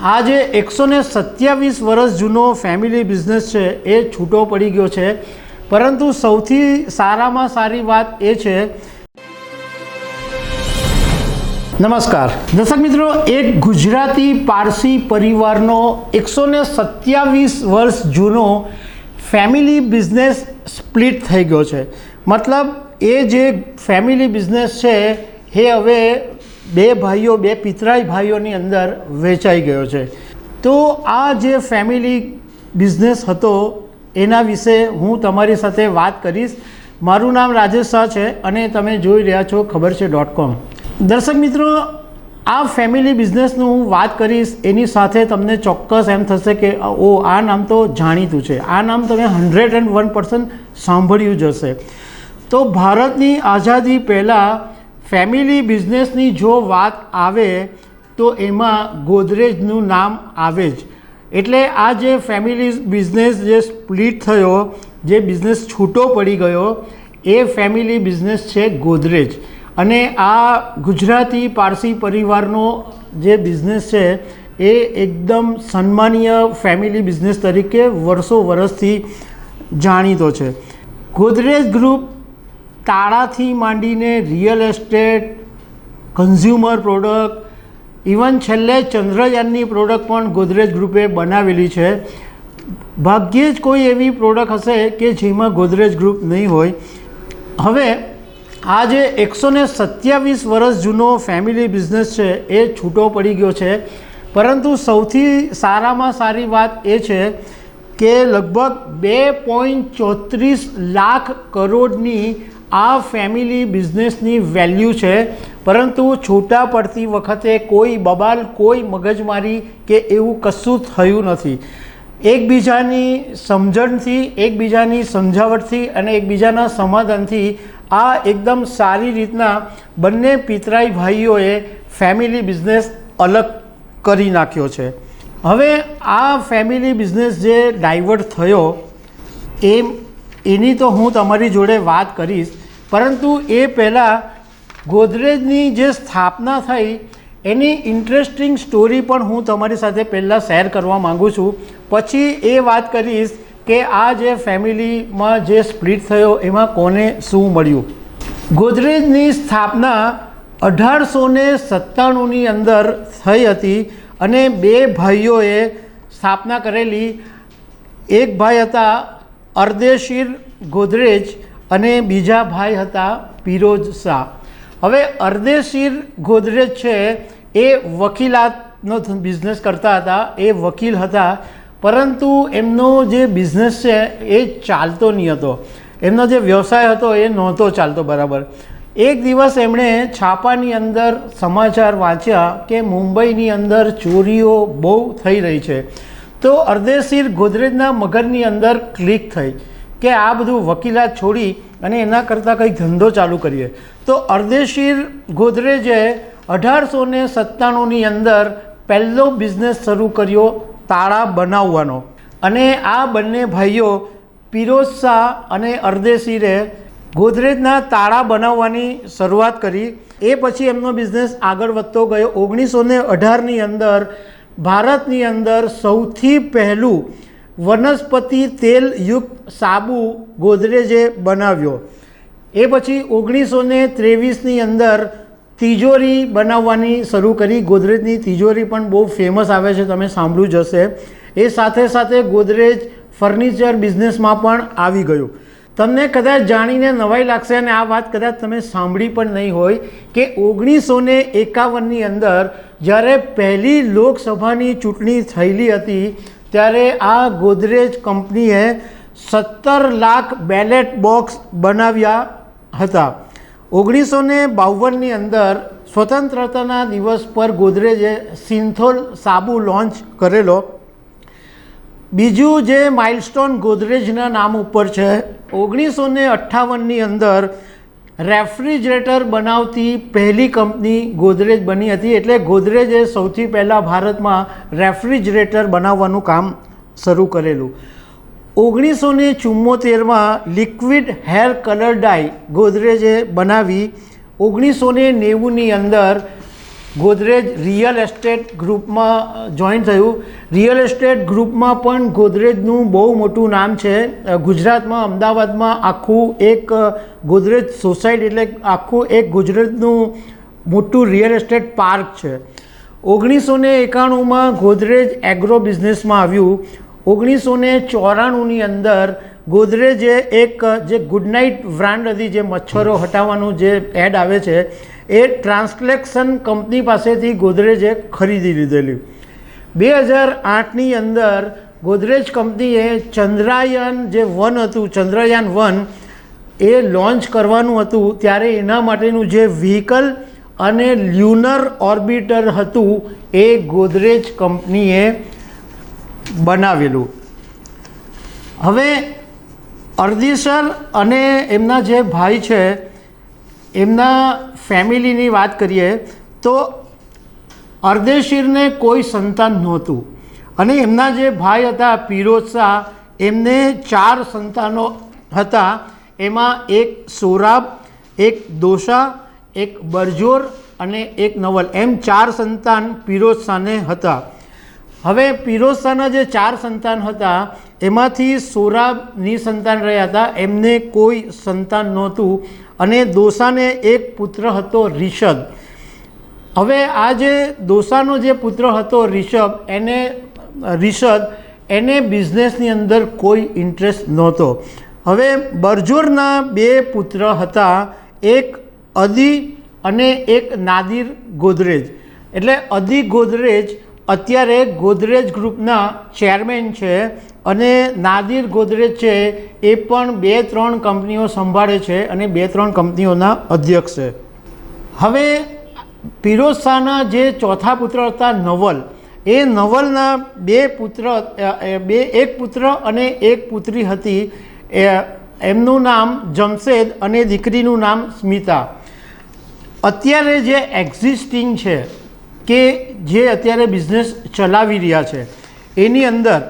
આ જે એકસો ને સત્યાવીસ વર્ષ જૂનો ફેમિલી બિઝનેસ છે, એ છૂટો પડી ગયો છે. પરંતુ સૌથી સારામાં સારી વાત એ છે, નમસ્કાર. દર્શક મિત્રો, એક ગુજરાતી પારસી પરિવારનો એકસો ને સત્યાવીસ વર્ષ જૂનો ફેમિલી બિઝનેસ સ્પ્લિટ થઈ ગયો છે. મતલબ, એ જે ફેમિલી બિઝનેસ છે, એ હવે બે ભાઈઓ, બે પિતરાઈ ભાઈઓની અંદર વેચાઈ ગયો છે. તો આ જે ફેમિલી બિઝનેસ હતો, એના વિશે હું તમારી સાથે વાત કરીશ. મારું નામ રાજેશ શાહ છે અને તમે જોઈ રહ્યા છો ખબર છે ડોટ કોમ દર્શક મિત્રો, આ ફેમિલી બિઝનેસનું હું વાત કરીશ, એની સાથે તમને ચોક્કસ એમ થશે કે, ઓ, આ નામ તો જાણીતું છે. આ નામ તમે હંડ્રેડ એન્ડ વન પર્સન્ટ સાંભળ્યું જ હશે. તો ભારતની આઝાદી પહેલાં ફેમિલી બિઝનેસની જો વાત આવે તો એમાં ગોદરેજનું નામ આવે જ. એટલે આ જે ફેમિલી બિઝનેસ જે સ્પ્લિટ થયો, જે બિઝનેસ છૂટો પડી ગયો, એ ફેમિલી બિઝનેસ છે ગોદરેજ. અને આ ગુજરાતી પારસી પરિવારનો જે બિઝનેસ છે, એ એકદમ સન્માનીય ફેમિલી બિઝનેસ તરીકે વર્ષો વર્ષથી જાણીતો છે. ગોદરેજ ગ્રુપ તાળાથી માંડીને real estate consumer product even છેલ્લે ચંદ્રયાનની પ્રોડક્ટ પણ ગોદરેજ ગ્રુપે બનાવેલી છે. ભાગ્યે જ કોઈ એવી પ્રોડક્ટ હશે કે જેમાં ગોદરેજ ગ્રુપ નહીં હોય. હવે આ જે એકસો ને સત્યાવીસ વર્ષ જૂનો ફેમિલી બિઝનેસ છે, એ છૂટો પડી ગયો છે. પરંતુ સૌથી સારામાં સારી વાત એ છે કે લગભગ બે પોઈન્ટ ચોત્રીસ લાખ કરોડની આ ફેમિલી બિઝનેસની વેલ્યુ છે, પરંતુ છૂટા પડતી વખતે કોઈ બબાલ, કોઈ મગજમારી કે એવું કશું થયું નથી. એકબીજાની સમજણથી, એકબીજાની સમજાવટથી અને એકબીજાના સમાધાનથી આ એકદમ સારી રીતના બંને પિતરાઈ ભાઈઓએ ફેમિલી બિઝનેસ અલગ કરી નાખ્યો છે. હવે આ ફેમિલી બિઝનેસ જે ડાયવર્ટ થયો એ એની તો હું તમારી જોડે વાત કરીશ. પરંતુ એ પહેલાં ગોદરેજની જે સ્થાપના થઈ, એની ઇન્ટરેસ્ટિંગ સ્ટોરી પણ હું તમારી સાથે પહેલાં શેર કરવા માગું છું. પછી એ વાત કરીશ કે આ જે ફેમિલીમાં જે સ્પ્લિટ થયો, એમાં કોને શું મળ્યું? ગોદરેજની સ્થાપના અઢારસો ને સત્તાણુંની અંદર થઈ હતી અને બે ભાઈઓએ સ્થાપના કરેલી. એક ભાઈ હતા અર્દેશીર ગોદરેજ અને બીજા ભાઈ હતા પિરોજ શાહ. હવે અર્દેશીર ગોદરેજ છે એ વકીલાતનો બિઝનેસ કરતા હતા, એ વકીલ હતા, પરંતુ એમનો જે બિઝનેસ છે એ ચાલતો નહીં હતો. એમનો જે વ્યવસાય હતો એ નહોતો ચાલતો બરાબર. એક દિવસ એમણે છાપાની અંદર સમાચાર વાંચ્યા કે મુંબઈની અંદર ચોરીઓ બહુ થઈ રહી છે. તો અર્ધેશીર ગોદરેજના મગજની અંદર ક્લિક થઈ કે આ બધું વકીલાત છોડી અને એના કરતાં કંઈક ધંધો ચાલુ કરીએ. તો અર્ધેશીર ગોદરેજે અઢારસો ને સત્તાણુંની અંદર પહેલો બિઝનેસ શરૂ કર્યો તાળા બનાવવાનો. અને આ બંને ભાઈઓ પિરોજ શાહ અને અરદેશીરે ગોદરેજના તાળા બનાવવાની શરૂઆત કરી. એ પછી એમનો બિઝનેસ આગળ વધતો ગયો. ઓગણીસો ને અઢારની અંદર ભારતની અંદર સૌથી પહેલું વનસ્પતિ તેલ યુક્ત સાબુ ગોદરેજે બનાવ્યો. એ પછી ઓગણીસો ને ત્રેવીસની અંદર તિજોરી બનાવવાની શરૂ કરી. ગોદરેજની તિજોરી પણ બહુ ફેમસ આવે છે, તમે સાંભળ્યું જ હશે. એ સાથે સાથે ગોદરેજ ફર્નિચર બિઝનેસમાં પણ આવી ગયું. તમને કદાચ જાણીને નવાઈ લાગશે અને આ વાત કદાચ તમે સાંભળી પણ નહીં હોય કે ઓગણીસો ને એકાવનની અંદર જ્યારે પહેલી લોકસભાની ચૂંટણી થયેલી હતી, ત્યારે આ ગોદરેજ કંપનીએ સત્તર લાખ બેલેટ બોક્સ બનાવ્યા હતા. ઓગણીસો ને બાવનની અંદર સ્વતંત્રતાના દિવસ પર ગોદરેજે સિન્થોલ સાબુ લોન્ચ કરેલો. બીજું જે માઇલસ્ટોન ગોદરેજના નામ ઉપર છે ઓગણીસો ને અઠ્ઠાવનની અંદર રેફ્રિજરેટર બનાવતી પહેલી કંપની ગોદરેજ બની હતી એટલે ગોદરેજે સૌથી પહેલાં ભારતમાં રેફ્રિજરેટર બનાવવાનું કામ શરૂ કરેલું. ઓગણીસો ને ચુમ્મોતેરમાં લિક્વિડ હેર કલર ડાય ગોદરેજે બનાવી. ઓગણીસો ને નેવુંની અંદર ગોદરેજ રિયલ એસ્ટેટ ગ્રુપમાં જોઈન થયું. રિયલ એસ્ટેટ ગ્રુપમાં પણ ગોદરેજનું બહુ મોટું નામ છે. ગુજરાતમાં, અમદાવાદમાં આખું એક ગોદરેજ સોસાયટી એટલે આખું એક ગુજરાતનું મોટું રિયલ એસ્ટેટ પાર્ક છે. ઓગણીસો ને એકાણુંમાં ગોદરેજ એગ્રો બિઝનેસમાં આવ્યું. ઓગણીસો ને ચોરાણુંની અંદર ગોદરેજે એક જે ગુડ નાઇટ બ્રાન્ડ હતી, જે મચ્છરો હટાવવાનું જે એડ આવે છે એ ટ્રાન્સલેક્શન કંપની પાસેથી ગોદરેજે ખરીદી લીધેલી. બે હજાર આઠની અંદર ગોદરેજ કંપનીએ ચંદ્રયાન જે વન હતું, ચંદ્રયાન વન, એ લોન્ચ કરવાનું હતું. ત્યારે એના માટેનું જે વ્હીકલ અને લ્યુનર ઓર્બિટર હતું, એ ગોદરેજ કંપનીએ બનાવેલું. હવે અરદીસર અને એમના જે ભાઈ છે એમના ફેમિલીની વાત કરીએ તો અર્દેશીરને કોઈ સંતાન નહોતું. અને એમના જે ભાઈ હતા, પિરોજ શાહ, એમને ચાર સંતાનો હતા. એમાં એક સોરાબ, એક દોશા, એક બરજોર અને એક નવલ. એમ ચાર સંતાન પિરોજ શાહને હતા. હવે પિરોજ શાહના જે ચાર સંતાન હતા, એમાંથી સોરાબની સંતાન રહ્યા હતા. એમને કોઈ સંતાન નહોતું. અને દોસાને એક પુત્ર હતો રિષભ. હવે આ જે દોસાનો જે પુત્ર હતો રિષભ, એને રિષભ, એને બિઝનેસની અંદર કોઈ ઇન્ટરેસ્ટ નહોતો. હવે બરજોરના બે પુત્ર હતા, એક અદી અને એક નાદિર ગોદરેજ. એટલે અદી ગોદરેજ અત્યારે ગોદરેજ ગ્રુપના ચેરમેન છે અને નાદિર ગોદરેજ છે, એ પણ બે, ત્રણ કંપનીઓ સંભાળે છે અને બે, ત્રણ કંપનીઓના અધ્યક્ષ છે. હવે ફિરોઝ શાહના જે ચોથા પુત્ર હતા, નવલ, એ નવલના બે પુત્ર બે, એક પુત્ર અને એક પુત્રી હતી. એમનું નામ જમશેદ અને દીકરીનું નામ સ્મિતા. અત્યારે જે એક્ઝિસ્ટિંગ છે કે જે અત્યારે બિઝનેસ ચલાવી રહ્યા છે, એની અંદર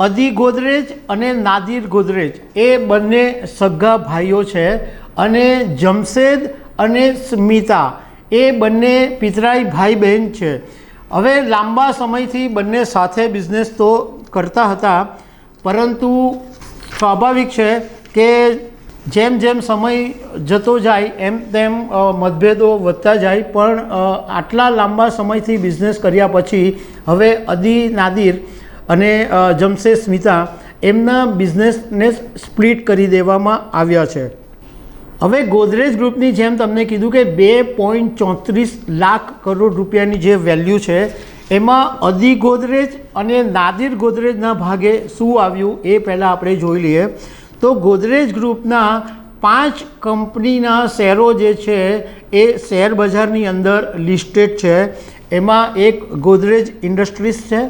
અધિ ગોદરેજ અને નાદિર ગોદરેજ, એ બંને સગા ભાઈઓ છે અને જમશેદ અને સ્મિતા, એ બંને પિતરાઈ ભાઈ બહેન છે. હવે લાંબા સમયથી બંને સાથે બિઝનેસ તો કરતા હતા, પરંતુ સ્વાભાવિક છે કે જેમ જેમ સમય જતો જાય, એમ તેમ મતભેદો વધતા જાય, પણ આટલા લાંબા સમયથી બિઝનેસ કર્યા પછી હવે અદી નાદિર અને જમશે સ્મિતા એમના બિઝનેસને સ્પ્લિટ કરી દેવામાં આવ્યા છે. હવે ગોદરેજ ગ્રુપની જેમ તમને કીધું કે બે પોઈન્ટ ચોત્રીસ લાખ કરોડ રૂપિયાની જે વેલ્યુ છે, એમાં અદી ગોદરેજ અને નાદિર ગોદરેજના ભાગે શું આવ્યું એ પહેલાં આપણે જોઈ લઈએ. તો ગોદરેજ ગ્રુપના પાંચ કંપનીના શેરો જે છે, એ શેર બજારની અંદર લિસ્ટેડ છે. એમાં એક ગોદરેજ ઇન્ડસ્ટ્રીઝ છે,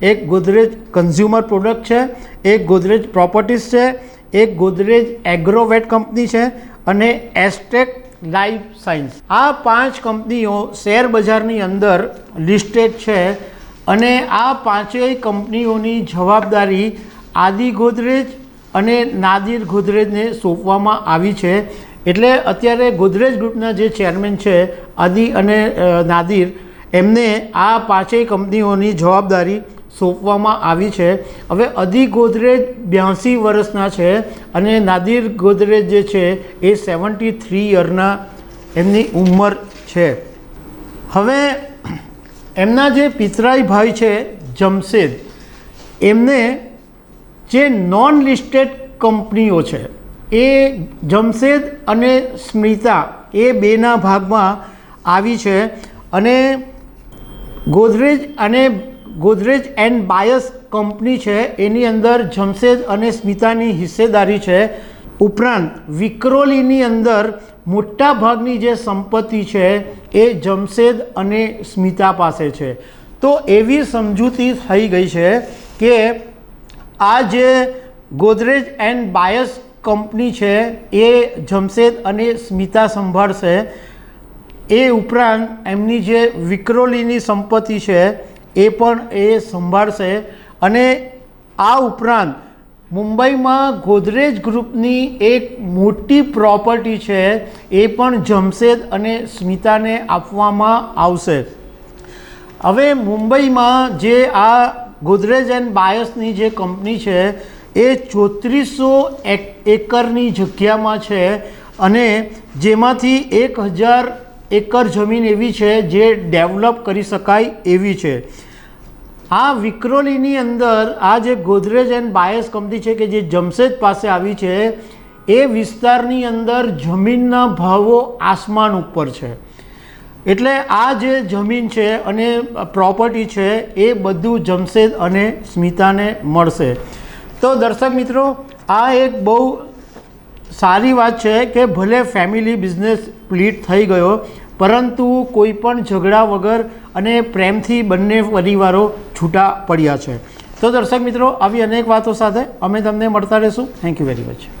એક ગોદરેજ કન્ઝ્યુમર પ્રોડક્ટ છે, એક ગોદરેજ પ્રોપર્ટીઝ છે, એક ગોદરેજ એગ્રોવેટ કંપની છે અને એસ્ટેક લાઈફ સાયન્સ. આ પાંચ કંપનીઓ શેર બજારની અંદર લિસ્ટેડ છે અને આ પાંચેય કંપનીઓની જવાબદારી આદિ ગોદરેજ અને નાદિર ગોદરેજને સોંપવામાં આવી છે. એટલે અત્યારે ગોદરેજ ગ્રુપના જે ચેરમેન છે, આદિ અને નાદિર, એમને આ પાંચેય કંપનીઓની જવાબદારી સોંપવામાં આવી છે. હવે અધિ ગોદરેજ બ્યાસી વર્ષના છે અને નાદિર ગોદરેજ જે છે એ સેવન્ટી થ્રી યરના એમની ઉંમર છે. હવે એમના જે પિતરાઈ ભાઈ છે, જમશેદ, એમને જે નોન લિસ્ટેડ કંપનીઓ છે, એ જમશેદ અને સ્મિતા એ બેના ભાગમાં આવી છે અને ગોદરેજ અને ગોદરેજ એન્ડ બાયસ કંપની છે, એની અંદર જમશેદ અને સ્મિતાની હિસ્સેદારી છે. ઉપરાંત વિક્રોલીની અંદર મોટા ભાગની જે સંપત્તિ છે, એ જમશેદ અને સ્મિતા પાસે છે. તો એવી સમજૂતી થઈ ગઈ છે કે આ જે ગોદરેજ એન્ડ બાયસ કંપની છે, એ જમશેદ અને સ્મિતા સંભાળશે. એ ઉપરાંત એમની જે વિક્રોલીની સંપત્તિ છે, એ પણ એ સંભાળશે. અને આ ઉપરાંત મુંબઈમાં ગોદરેજ ગ્રુપની એક મોટી પ્રોપર્ટી છે, એ પણ જમશેદ અને સ્મિતાને આપવામાં આવશે. હવે મુંબઈમાં જે આ ગોદરેજ એન્ડ બાયસની જે કંપની છે, એ ચોત્રીસો એકરની જગ્યામાં છે અને જેમાંથી એક હજાર એકર જમીન એવી છે જે ડેવલપ કરી શકાય એવી છે. આ વિક્રોલીની અંદર આ જે ગોદરેજ એન્ડ બાયસ કંપની છે કે જે જમશેદ પાસે આવી છે, એ વિસ્તારની અંદર જમીનના ભાવો આસમાન ઉપર છે. એટલે આ જે જમીન છે અને પ્રોપર્ટી છે, એ બધું જમશેદ અને સ્મિતાને મળશે. તો દર્શક મિત્રો, આ એક બહુ સારી વાત છે કે ભલે ફેમિલી બિઝનેસ સ્પ્લિટ થઈ ગયો, પરંતુ કોઈ પણ ઝઘડા વગર અને પ્રેમથી બંને પરિવારો છૂટા પડ્યા છે. તો દર્શક મિત્રો, આવી અનેક વાતો સાથે અમે તમને મળતા રહીશું. Thank you very much